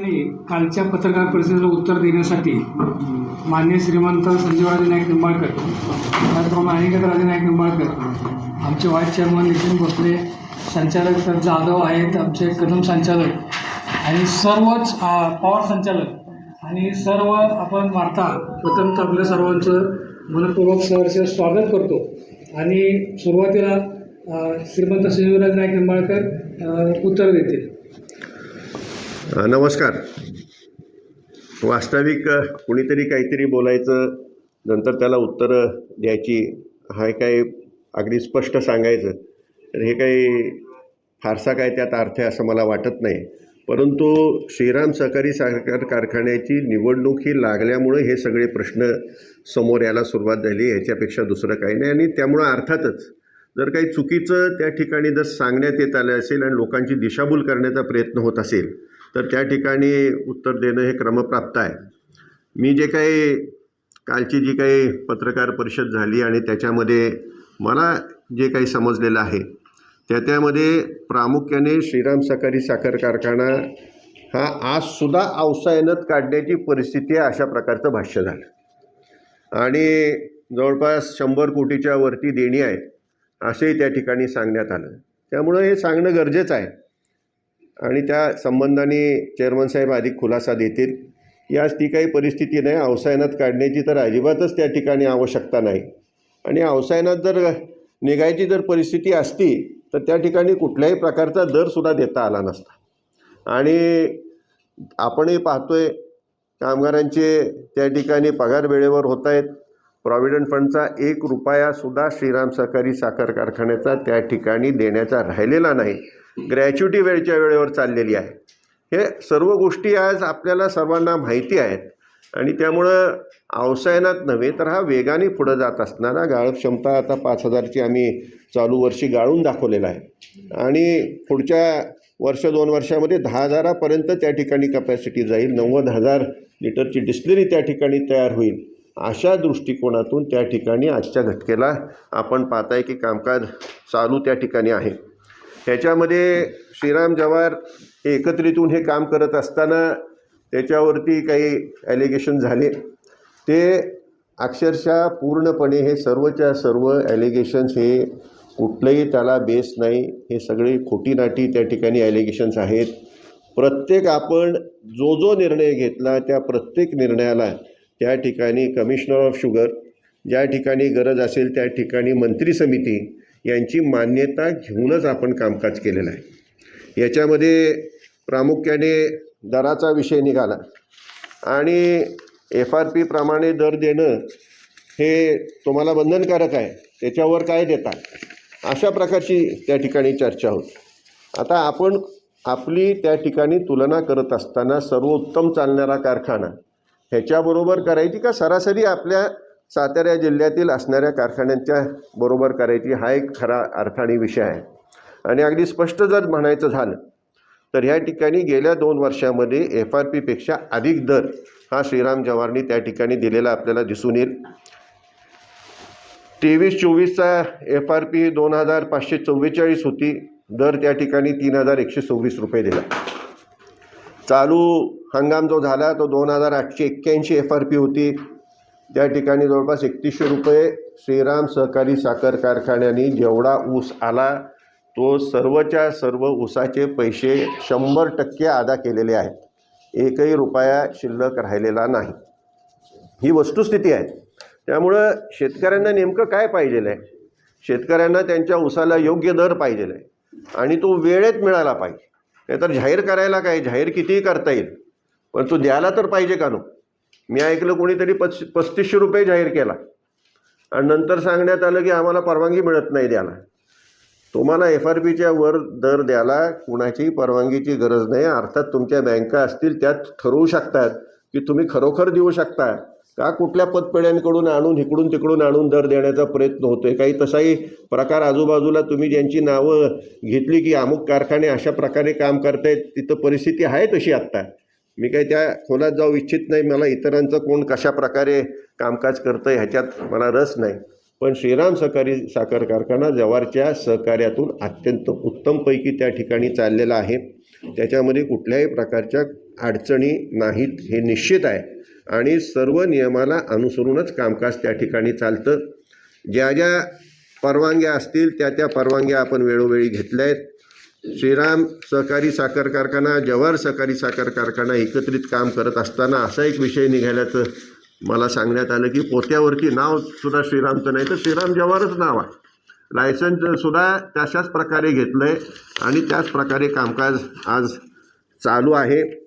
आणि कालच्या पत्रकार परिषदेला उत्तर देण्यासाठी मान्य श्रीमंत संजीवराजे नाईक निंबाळकर त्याचप्रमाणे अनिकेत राजे नाईक निंबाळकर आमचे व्हाईस चेअरमन नितीन भोसले संचालक तर जाधव आहेत आमचे कदम संचालक आणि सर्वच पॉवर संचालक आणि सर्व आपण वार्ता प्रथमतः आपल्या सर्वांचं मनपूर्वक सहर्ष स्वागत करतो. आणि सुरुवातीला श्रीमंत संजीवराज नाईक निंबाळकर उत्तर देतील. नमस्कार. वास्तविक कुणीतरी काहीतरी बोलायचं नंतर त्याला उत्तरं द्यायची हा काही अगदी स्पष्ट सांगायचं. तर हे काही फारसा काय त्यात अर्थ आहे असं मला वाटत नाही. परंतु श्रीराम सहकारी साखर कारखान्याची निवडणूक ही लागल्यामुळे हे सगळे प्रश्न समोर यायला सुरुवात झाली ह्याच्यापेक्षा दुसरं काही नाही. आणि त्यामुळं अर्थातच जर काही चुकीचं त्या ठिकाणी जर सांगण्यात येत आलं असेल आणि लोकांची दिशाभूल करण्याचा प्रयत्न होत असेल तर त्या ठिकाणी उत्तर देणं हे क्रमप्राप्त आहे. मी जे काही कालची जी काही पत्रकार परिषद झाली आणि त्याच्यामध्ये मला जे काही समजलेलं आहे त्या त्यामध्ये प्रामुख्याने श्रीराम सहकारी साखर कारखाना हा आजसुद्धा अवसायनात काढण्याची परिस्थिती आहे अशा प्रकारचं भाष्य झालं. आणि जवळपास शंभर कोटीच्या वरती देणी आहेत असेही त्या ठिकाणी सांगण्यात आलं. त्यामुळं हे सांगणं गरजेचं आहे. आणि त्या संबंधाने चेअरमन साहेब अधिक खुलासा देतील. याच ती काही परिस्थिती नाही. अवसायनात काढण्याची तर अजिबातच त्या ठिकाणी आवश्यकता नाही. आणि अवसायनात जर निघायची जर परिस्थिती असती तर त्या ठिकाणी कुठल्याही प्रकारचा दरसुद्धा देता आला नसता. आणि आपणही पाहतोय कामगारांचे त्या ठिकाणी पगार वेळेवर होत आहेत प्रॉव्हिडंट फंडचा एक रुपयासुद्धा श्रीराम सहकारी साखर कारखान्याचा त्या ठिकाणी देण्याचा राहिलेला नाही. ग्रॅच्युटी वेळच्या वेळेवर चाललेली आहे. हे सर्व गोष्टी आज आपल्याला सर्वांना माहिती आहेत. आणि त्यामुळं अवसायनात नव्हे तर हा वेगाने पुढं जात असणारा गाळप क्षमता आता पाच हजारची आम्ही चालू वर्षी गाळून दाखवलेला आहे. आणि पुढच्या वर्ष दोन वर्षामध्ये दहा हजारापर्यंत त्या ठिकाणी कपॅसिटी जाईल. नव्वद हजार लिटरची डिस्टिलरी त्या ठिकाणी तयार होईल. अशा दृष्टिकोनातून त्या ठिकाणी आजच्या घटकेला आपण पाहताय की कामकाज चालू त्या ठिकाणी आहे. ह्याच्यामध्ये श्रीराम जवार हे एकत्रितून हे काम करत असताना त्याच्यावरती काही ॲलिगेशन झाले. ते अक्षरशः पूर्णपणे हे सर्वच्या सर्व ॲलिगेशन्स हे कुठलंही त्याला बेस नाही. हे सगळे खोटी नाटी त्या ठिकाणी ॲलिगेशन्स आहेत. प्रत्येक आपण जो जो निर्णय घेतला त्या प्रत्येक निर्णयाला त्या ठिकाणी कमिशनर ऑफ शुगर ज्या ठिकाणी गरज असेल त्या ठिकाणी मंत्री समिती यांची मान्यता घेऊनच आपण कामकाज केलेलं आहे. याच्यामध्ये प्रामुख्याने दराचा विषय निघाला आणि एफ आर पीप्रमाणे दर देणं हे तुम्हाला बंधनकारक आहे. त्याच्यावर काय देता अशा प्रकारची त्या ठिकाणी चर्चा होती. आता आपण आपली त्या ठिकाणी तुलना करत असताना सर्वोत्तम चालणारा कारखाना ह्याच्याबरोबर करायची का? सरासरी आपल्या सातारा जिल्ह्यातील असणाऱ्या कारखान्यांच्या बरोबर करायची हा एक खरा अर्थाने विषय आहे. आणि अगदी स्पष्ट जर म्हणायचं झालं तर ह्या ठिकाणी गेल्या दोन वर्षामध्ये एफ आर पीपेक्षा अधिक दर हा श्रीराम जवारनी त्या ठिकाणी दिलेला आपल्याला दिसून येईल. तेवीस चोवीसचा एफ आर पी दोन हजार पाचशे चव्वेचाळीस होती. दर त्या ठिकाणी तीन हजार एकशे सव्वीस रुपये दिला. चालू हंगाम जो झाला तो दोन हजार आठशे एक्क्याऐंशी एफ आर पी होती. त्या ठिकाणी जवळपास एकतीसशे रुपये श्रीराम सहकारी साखर कारखान्याने जेवढा ऊस आला तो सर्वच्या सर्व ऊसाचे पैसे शंभर टक्के अदा केलेले आहेत. एकही रुपया शिल्लक राहिलेला नाही. ही वस्तुस्थिती आहे. त्यामुळं शेतकऱ्यांना नेमकं काय पाहिजेलं आहे शेतकऱ्यांना त्यांच्या ऊसाला योग्य दर पाहिजेला आहे आणि तो वेळेत मिळाला पाहिजे. नाहीतर जाहीर करायला काय? जाहीर कितीही करता येईल. पण तो द्यायला तर पाहिजे का नो? मी ऐकलं कोणीतरी पस् पस्तीसशे रुपये जाहीर केला. आणि नंतर सांगण्यात आलं की आम्हाला परवानगी मिळत नाही द्यायला. तुम्हाला एफ आर पीच्या वर दर द्यायला कुणाचीही परवानगीची गरज नाही. अर्थात तुमच्या बँका असतील त्यात ठरवू शकतात की तुम्ही खरोखर देऊ शकता. का कुठल्या पतपेढ्यांकडून आणून इकडून तिकडून आणून दर देण्याचा प्रयत्न होतो आहे काही तसाही प्रकार आजूबाजूला तुम्ही ज्यांची नावं घेतली की अमुक कारखाने अशा प्रकारे काम करतायत तिथं परिस्थिती आहे तशी आत्ता. मी काही त्या खोलात जाऊ इच्छित नाही. मला इतरांचं कोण कशा प्रकारे कामकाज करतं आहे ह्याच्यात मला रस नाही. पण श्रीराम सहकारी साखर कारखाना जवारच्या सहकार्यातून अत्यंत उत्तमपैकी त्या ठिकाणी चाललेला आहे. त्याच्यामध्ये कुठल्याही प्रकारच्या अडचणी नाहीत हे निश्चित आहे. आणि सर्व नियमाला अनुसरूनच कामकाज त्या ठिकाणी चालतं. ज्या ज्या परवानग्या असतील त्या त्या परवानग्या आपण वेळोवेळी घेतल्या आहेत. श्रीराम सहकारी साखर कारखाना जवाहर सहकारी साखर कारखाना एकत्रित काम करत असताना असा एक विषय निघाल्याचं मला सांगण्यात आलं की पोत्यावरती नावसुद्धा श्रीरामचं नाही तर श्रीराम जवाहरच नाव आहे. लायसन्ससुद्धा तशाच प्रकारे घेतलं आहे आणि त्याच प्रकारे कामकाज आज चालू आहे.